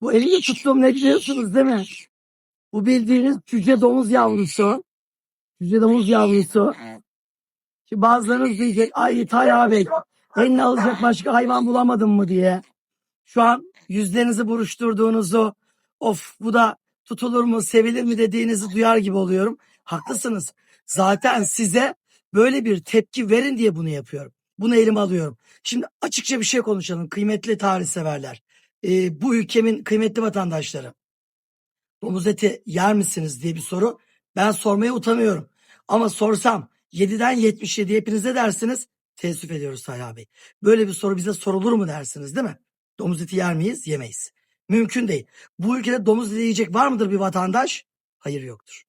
Bu elini tuttuğum ne biliyorsunuz değil mi? Bu bildiğiniz cüce domuz yavrusu. Cüce domuz yavrusu. Şimdi bazılarınız diyecek ay Tayyip Bey eline alacak başka hayvan bulamadın mı diye. Şu an yüzlerinizi buruşturduğunuzu of bu da tutulur mu sevilir mi dediğinizi duyar gibi oluyorum. Haklısınız. Zaten size böyle bir tepki verin diye bunu yapıyorum. Bunu elime alıyorum. Şimdi açıkça bir şey konuşalım kıymetli tarih severler. Ee, bu ülkemin kıymetli vatandaşları. Domuz eti yer misiniz diye bir soru. Ben sormaya utanıyorum. Ama sorsam 7'den 77 hepinize dersiniz. Teessüf ediyoruz Sayha Bey. Böyle bir soru bize sorulur mu dersiniz değil mi? Domuz eti yer miyiz? Yemeyiz. Mümkün değil. Bu ülkede domuz eti yiyecek var mıdır bir vatandaş? Hayır yoktur.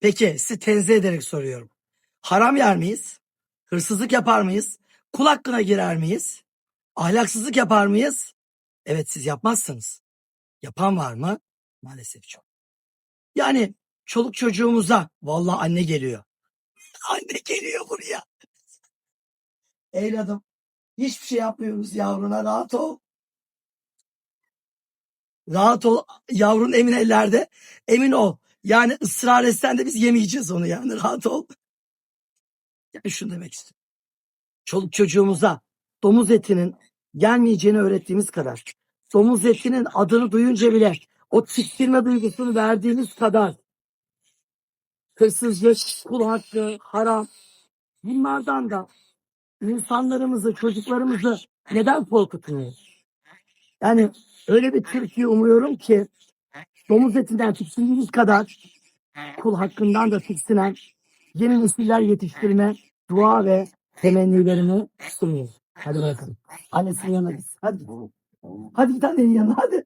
Peki sizi tenzih ederek soruyorum. Haram yer miyiz? Hırsızlık yapar mıyız? Kul hakkına girer miyiz? Ahlaksızlık yapar mıyız? Evet siz yapmazsınız. Yapan var mı? Maalesef çok. Yani çoluk çocuğumuza vallahi anne geliyor. Anne geliyor buraya. Evladım hiçbir şey yapmıyoruz yavruna rahat ol. Rahat ol yavrun emin ellerde. Emin ol. Yani ısrar etsen de biz yemeyeceğiz onu yani rahat ol. Yani şunu demek istiyorum. Çoluk çocuğumuza domuz etinin gelmeyeceğini öğrettiğimiz kadar domuz etinin adını duyunca bile o tiksinme duygusunu verdiğimiz kadar hırsızlık, kul hakkı, haram bunlardan da insanlarımızı, çocuklarımızı neden korkutmuyoruz? Yani öyle bir Türkiye umuyorum ki domuz etinden tiksindiğimiz kadar kul hakkından da tiksinen yeni nesiller yetiştirme dua ve temennilerimi sunuyorum. Hadi bakalım. Annesinin yanına git. Hadi. Hadi git annenin yanına hadi.